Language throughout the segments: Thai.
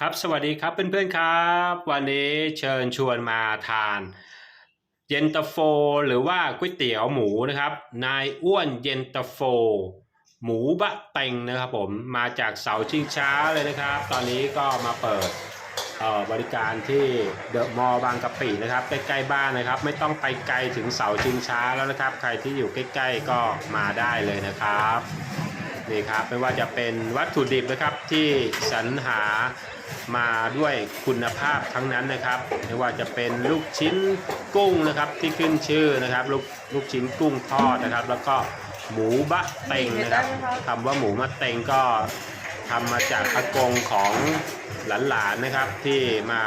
ครับสวัสดีครับเพื่อนๆครับ วันนี้เชิญชวนมาทาน เย็นตาโฟ หรือว่าก๋วยเตี๋ยวหมูนะครับ นายอ้วนเย็นตาโฟ หมูบะเต็งนะครับผมมาจากเสาชิงช้าเลยนะครับ ตอนนี้ก็มาเปิดออบริการที่เดอะมอลล์บางกะปินะครับใกล้ๆบ้านนะครับ ไม่ต้องไปไกลถึงเสาชิงช้าแล้วนะครับ ใครที่อยู่ใกล้ๆก็มาได้เลยนะครับนี่ครับไม่ว่าจะเป็นวัตถุดิบนะครับที่สรรหา มาด้วยคุณภาพทั้งนั้นนะครับ ไม่ว่าจะเป็นลูกชิ้นกุ้งนะครับที่ขึ้นชื่อนะครับลูกลูกชิ้นกุ้งทอดนะครับ แล้วก็หมูบะเต็งนะครับคำว่าหมูมะเต็งก็ทำมาจากอากงของหลานๆนะครับที่มา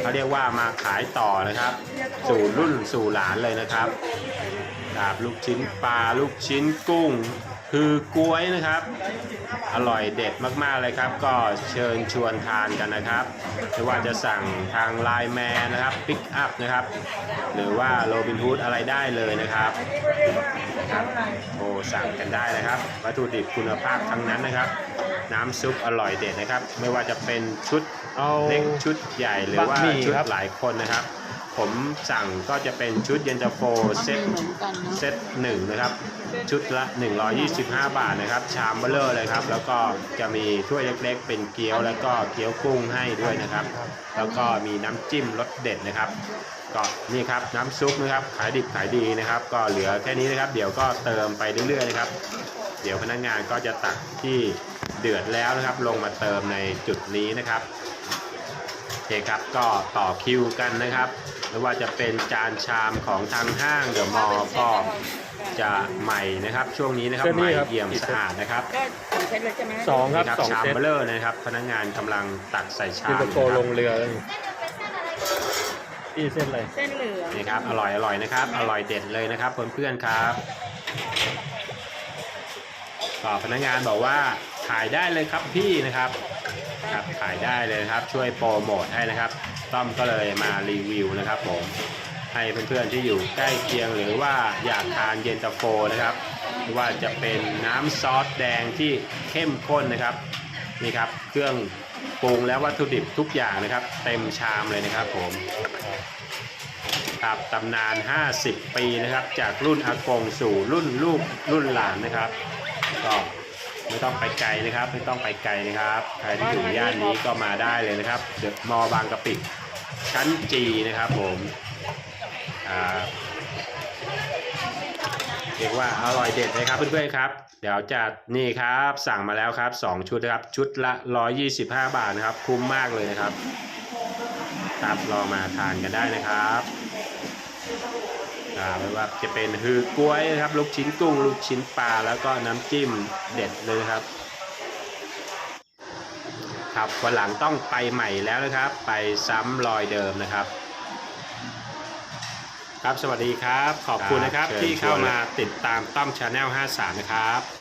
เขาเรียกว่ามาขายต่อนะครับ สู่รุ่นสู่หลานเลยนะครับครับลูกชิ้นปลาลูกชิ้นกุ้ง คือกล้วยนะครับ อร่อยเด็ดมากๆเลยครับ ก็เชิญชวนทานกันนะครับไม่ว่าจะสั่งทางไลน์แมนนะครับปิกอัพนะครับ หรือว่าโรบินฮูดอะไรได้เลยนะครับครับโอ้สั่งกันได้นะครับ วัตถุดิบคุณภาพทั้งนั้นนะครับ น้ำซุปอร่อยเด็ดนะครับ ไม่ว่าจะเป็นชุดเอาเล็กชุดใหญ่หรือว่าบะหมี่ชุดครับ หลายคนนะครับ ผมสั่งก็จะเป็นชุดเย็นตาโฟเซตเหมือนกันเนาะเซตหนึ่งนะครับ ชุดละ 125 บาทนะครับ ชามเบลเลอร์เลยครับ แล้วก็จะมีถ้วยเล็กๆ เป็นเกี๊ยวแล้วก็เกี๊ยวกุ้งให้ด้วยนะครับ แล้วก็มีน้ำจิ้มรสเด็ดนะครับก็นี่ครับน้ำซุปนะครับขายดิบขายดีนะครับ ก็เหลือแค่นี้นะครับ เดี๋ยวก็เติมไปเรื่อยๆนะครับ เดี๋ยวพนักงานก็จะตักที่เดือดแล้วนะครับ ลงมาเติมในจุดนี้นะครับ เคครับก็ต่อคิวกันนะครับไม่ว่าจะเป็นจานชามของทางห้างเดอะมอลล์ก็จะใหม่นะครับ ช่วงนี้นะครับเส้นใหนี้ม่ครับเอี่ยมกี่เส้นสะอาดนะครับก็สองเซตเลยใช่ไหมสองครับนี่สองชามเซตเบลเลอร์นะครับ พนักงานกำลังตักใส่ชายินมตาโฟนะคลรับงเรือเลยพี่เส้นอะไรเส้นเหลืองนี่ครับอร่อยอร่อยนะครับ อร่อยเด็ดเลยนะครับเพื่อนๆครับก็พนักงานบอกว่าถ่ายได้เลยครับพี่นะครับ ครับถ่ายได้เลยนะครับช่วยโปรโมทให้นะครับ ต้อมก็เลยมารีวิวนะครับผมให้เพื่อนๆที่อยู่ใกล้เคียงหรือว่าอยากทานเย็นตาโฟนะครับไม่ว่าจะเป็นน้ำซอสแดงที่เข้มข้นนะครับนี่ครับเครื่องปรุงและวัตถุดิบทุกอย่างนะครับ เต็มชามเลยนะครับผมครับตำนาน 50 ปีนะครับ จากรุ่นอากงสู่รุ่นลูกรุ่นหลานนะครับก็ ไม่ต้องไปไกลนะครับ ไม่ต้องไปไกลนะครับ ใครที่อยู่ย่านนี้ก็มาได้เลยนะครับเดอะมอบางกะปิชั้นจีนะครับผมอ่าเรียกว่าอร่อยเด็ดนะครับเพื่อนๆครับ เดี๋ยวจัดนี่ครับสั่งมาแล้วครับ 2 ชุดนะครับ ชุดละ 125 บาทนะครับ คุ้มมากเลยนะครับครับลองมาทานกันได้นะครับ ไม่ว่าจะเป็นฮือกล้วยนะครับ ลูกชิ้นกุ้ง ลูกชิ้นปลา แล้วก็น้ำจิ้มเด็ดเลยครับ ครับวันหลังต้องไปใหม่แล้วนะครับ ไปซ้ำรอยเดิมนะครับ ครับสวัสดีครับ ขอบคุณนะครับครับเชิญที่เข้าชวนเลยมาติดตามต้อมชาแนล53 นะครับ